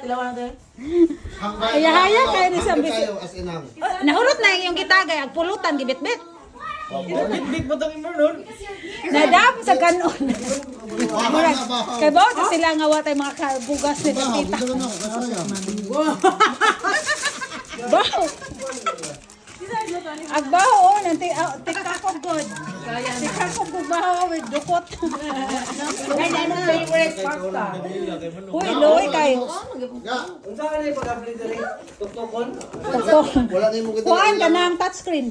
tilawan natin. Haya-haya kayo ni sa bis- Kayo as inang. Oh, nahurot na yung gitagay, ang pulutan, gibit-bit. Bit-bit mo itong imor nun. Nadam sa kanon. Bahaw. Kay ba sa sila nga watay mga kabugas ni. Kasaya. Baho. Agbaho oh, nanti ah, tika ko good. Tika ko good baho with dukot. Ay, ano favorite pasta? Uy, loy kay. Unsa ka na yung pag-upload dali? Tuktukon? wala na yung mukha Kuan ka ng touchscreen.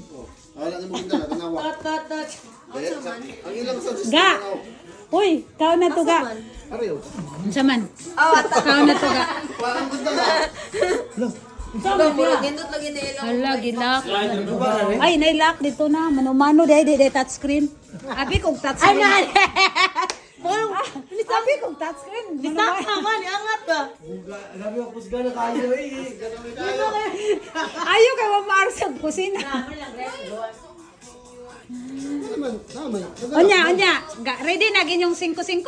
Wala yung mukha dala. Tanawa. Tat, tat, tat. Ang ilang sa Ga. Uy, kao na to ga. Ariyo. Unsa man? Kao na to ga. Lagi na ilang. Hala, gilak. Ay, nailak dito na. Mano-mano, day, day, day, touchscreen. Abi kong touchscreen. Ay, na. Abi kong touchscreen. Bitak naman, iangat ka. Grabe ako pusga na kayo eh. Ayaw kay Mama sa kusina. Naman, naman. Onya, onya. Ready na ginyong 5-5.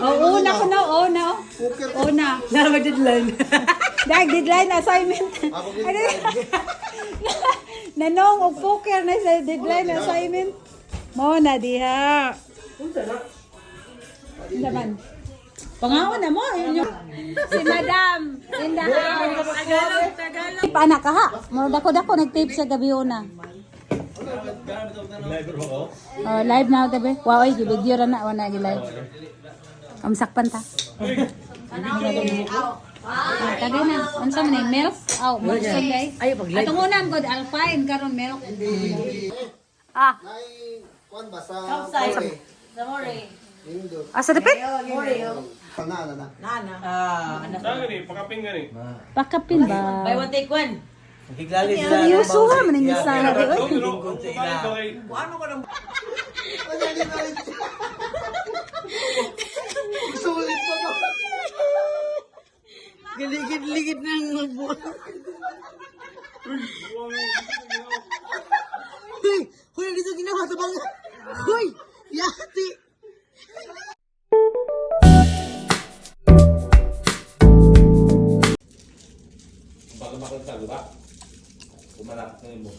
Oh, una ko na, oh, na. Oh, na. Nama deadline. Dahil deadline assignment. Ako. Ano? Nanong og poker na sa deadline assignment. Mo na diha. Unsa na? Naman. Pangawa na mo. Yun yung... Si Madam. In the house. Tagalog, Tagalog. Paana ka ha? Mo dako dako nag-tape sa gabi una. Oh, live na ako tabi. Wow, ay, video ra na. Wala gi live. Am sakpan ta. Ah, tagay na. Unsa man ni milk? Aw, milk sa guys. Ay, pag live. Atong unang good alpine karon milk. Ah, Ay, kuwan ba sa... Outside. Kore? Sa Mori. Indo. asa dapit? Sana, na na. Nana. Ah, anak. Gani, pakaping gani. Pakapin ba? Buy one, take one. Higlali sila. Seryoso ha, man sa sa kumain ila. ba kay... Ano ka nang... Sulit pa to. Giligid-ligid na ang magbuo. Hoy! Hoy, dito ginawa sa bangga. Hoy! Yati! Bago makita, di ba? Kumalak na yun mo.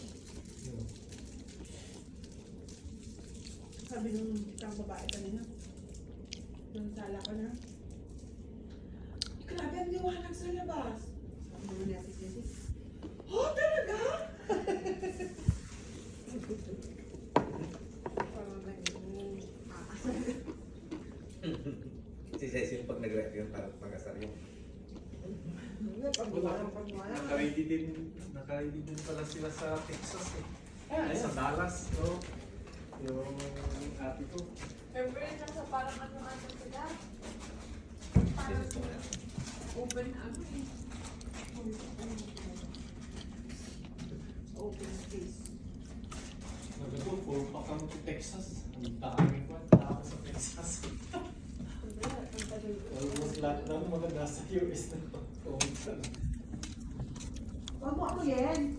Sabi nung isang babae kanina, nung sala ko na, grabe ang liwanag sa labas. Sabi naman ni Ate Cindy, oh, talaga? Parang ganyan. Si Cecil pag nag-rep yun, parang pag-asar yun. Nakaready din, nakaready din pala sila sa Texas eh. Ay, sa Dallas, no? Yung ate ko. Sabi ko, puro pa kami sa Texas. Ang dami ko, tao sa Texas. Almost lahat ng mga nasa US na pumunta. Huwag mo ako yan.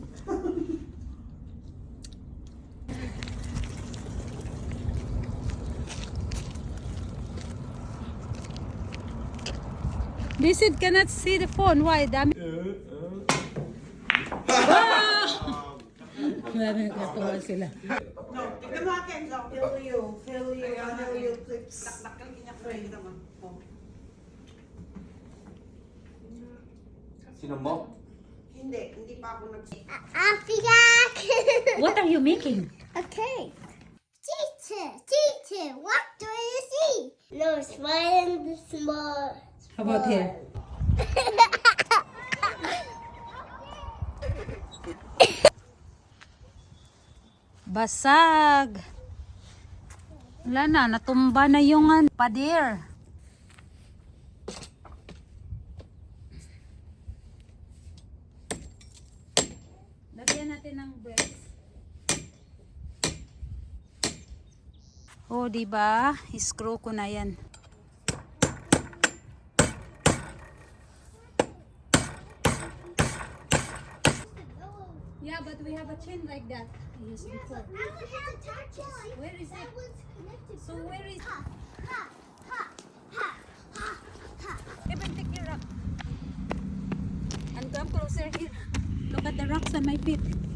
Visit cannot see the phone. Why? Uh, uh. Dami. Marami nagkatawa sila. No, tignan mo akin. So, feel you. Feel you. Feel you. Clips. Dakdakal niya naman. Sino mo? Hindi, hindi pa ako nag... What are you making? Okay. Teacher, teacher, what do you see? No, smile and small. How about here? Basag. Wala na, natumba na yung ano, pader. Lagyan natin ng breast. Oh, di ba? Screw ko na 'yan. Yeah, but we have a chain like that. Yes, yeah, before. But I would have touches. Where is that it? was connected. So where is? Ha, ha, ha, ha, ha, ha. Even take your rock. And come closer here. Look at the rocks on my feet.